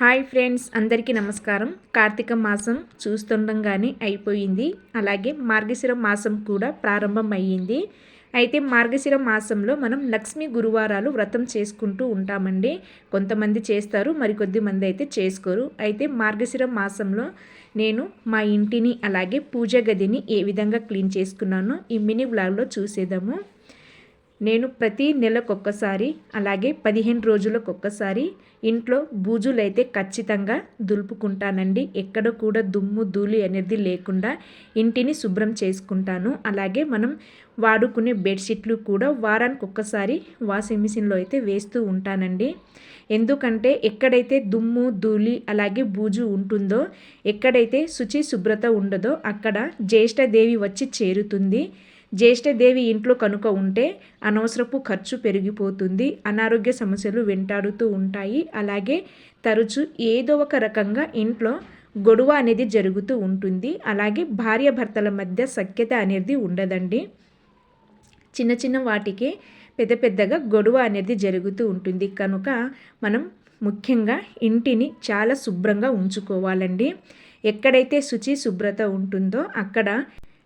Hi friends అందరికీ నమస్కారం. కార్తీక మాసం చూస్తుండగానే అయిపోయింది. అలాగే మార్గశిర మాసం కూడా ప్రారంభం అయ్యింది అయితే మార్గశిర మాసంలో మనం లక్ష్మీ గురువారాలు వ్రతం చేసుకుంటూ ఉంటామండి. కొంతమంది చేస్తారు మరికొద్ది మంది అయితే చేసుకోరు. అయితే మార్గశిర మాసంలో నేను మా ఇంటిని అలాగే పూజ గదిని ఏ విధంగా క్లీన్ చేసుకున్నానో ఈ మినీ బ్లాగ్లో చూసేదాము నేను ప్రతి నెలకొక్కసారి అలాగే పదిహేను రోజులకొక్కసారి ఇంట్లో బూజులు అయితే ఖచ్చితంగా దులుపుకుంటానండి. ఎక్కడ కూడా దుమ్ము ధూళి అనేది లేకుండా ఇంటిని శుభ్రం చేసుకుంటాను. అలాగే మనం వాడుకునే బెడ్షీట్లు కూడా వారానికి ఒక్కసారి వాషింగ్ మిషన్లో అయితే వేస్తూ ఉంటానండి. ఎందుకంటే ఎక్కడైతే దుమ్ము ధూళి అలాగే బూజు ఉంటుందో ఎక్కడైతే శుచి శుభ్రత ఉండదో అక్కడ జ్యేష్ఠదేవి వచ్చి చేరుతుంది. జ్యేష్ఠదేవి ఇంట్లో కనుక ఉంటే అనవసరపు ఖర్చు పెరిగిపోతుంది అనారోగ్య సమస్యలు వెంటాడుతూ ఉంటాయి. అలాగే తరచు ఏదో ఒక రకంగా ఇంట్లో గొడవ అనేది జరుగుతూ ఉంటుంది. అలాగే భార్యాభర్తల మధ్య సఖ్యత అనేది ఉండదండి. చిన్న చిన్న వాటికే పెద్ద పెద్దగా గొడవ అనేది జరుగుతూ ఉంటుంది. కనుక మనం ముఖ్యంగా ఇంటిని చాలా శుభ్రంగా ఉంచుకోవాలండి. ఎక్కడైతే శుచి శుభ్రత ఉంటుందో అక్కడ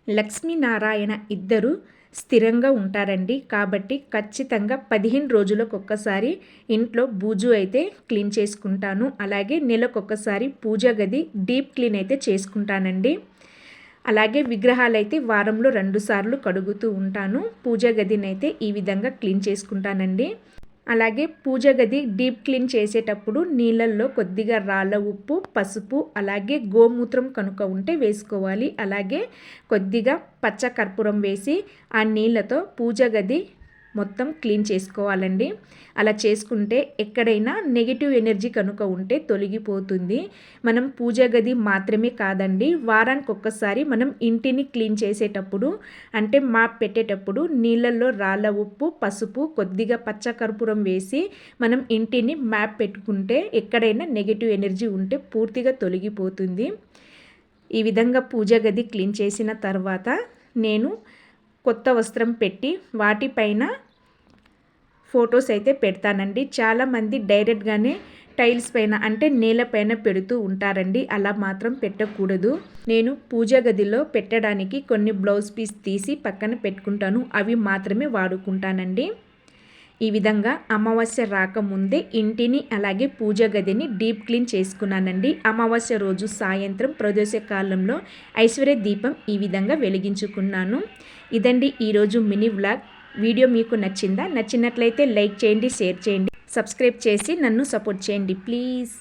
లక్ష్మీనారాయణ ఇద్దరు స్థిరంగా ఉంటారండి. కాబట్టి ఖచ్చితంగా పదిహేను రోజులకు ఒక్కసారి ఇంట్లో బూజు అయితే క్లీన్ చేసుకుంటాను. అలాగే నెలకొకసారి పూజ గది డీప్ క్లీన్ అయితే చేసుకుంటానండి. అలాగే విగ్రహాలు అయితే వారంలో రెండుసార్లు కడుగుతూ ఉంటాను. పూజ గదిని అయితే ఈ విధంగా క్లీన్ చేసుకుంటానండి. అలాగే పూజ గది డీప్ క్లీన్ చేసేటప్పుడు నీళ్ళల్లో కొద్దిగా రాళ్ళ ఉప్పు పసుపు అలాగే గోమూత్రం కనుక ఉంటే వేసుకోవాలి. అలాగే కొద్దిగా పచ్చ కర్పూరం వేసి ఆ నీళ్ళతో పూజ గది మొత్తం క్లీన్ చేసుకోవాలండి. అలా చేసుకుంటే ఎక్కడైనా నెగిటివ్ ఎనర్జీ కనుక ఉంటే తొలగిపోతుంది. మనం పూజ గది మాత్రమే కాదండి వారానికి ఒక్కసారి మనం ఇంటిని క్లీన్ చేసేటప్పుడు అంటే మాప్ పెట్టేటప్పుడు నీళ్ళల్లో రాళ్ళ ఉప్పు పసుపు కొద్దిగా పచ్చకర్పూరం వేసి మనం ఇంటిని మ్యాప్ పెట్టుకుంటే ఎక్కడైనా నెగిటివ్ ఎనర్జీ ఉంటే పూర్తిగా తొలగిపోతుంది. ఈ విధంగా పూజ గది క్లీన్ చేసిన తర్వాత నేను కొత్త వస్త్రం పెట్టి వాటిపైన ఫొటోస్ అయితే పెడతానండి. చాలామంది డైరెక్ట్గానే టైల్స్ పైన అంటే నేలపైన పెడుతూ ఉంటారండి. అలా మాత్రం పెట్టకూడదు. నేను పూజ గదిలో పెట్టడానికి కొన్ని బ్లౌజ్ పీస్ తీసి పక్కన పెట్టుకుంటాను. అవి మాత్రమే వాడుకుంటానండి. ఈ విధంగా అమావాస్య రాకముందే ఇంటిని అలాగే పూజ గదిని డీప్ క్లీన్ చేసుకున్నానండి. అమావాస్య రోజు సాయంత్రం ప్రదోష కాలంలో ఐశ్వర్య దీపం ఈ విధంగా వెలిగించుకున్నాను. ఇదండి ఈరోజు మినీ వ్లాగ్. వీడియో మీకు నచ్చిందా? నచ్చినట్లయితే లైక్ చేయండి షేర్ చేయండి సబ్స్క్రైబ్ చేసి నన్ను సపోర్ట్ చేయండి ప్లీజ్.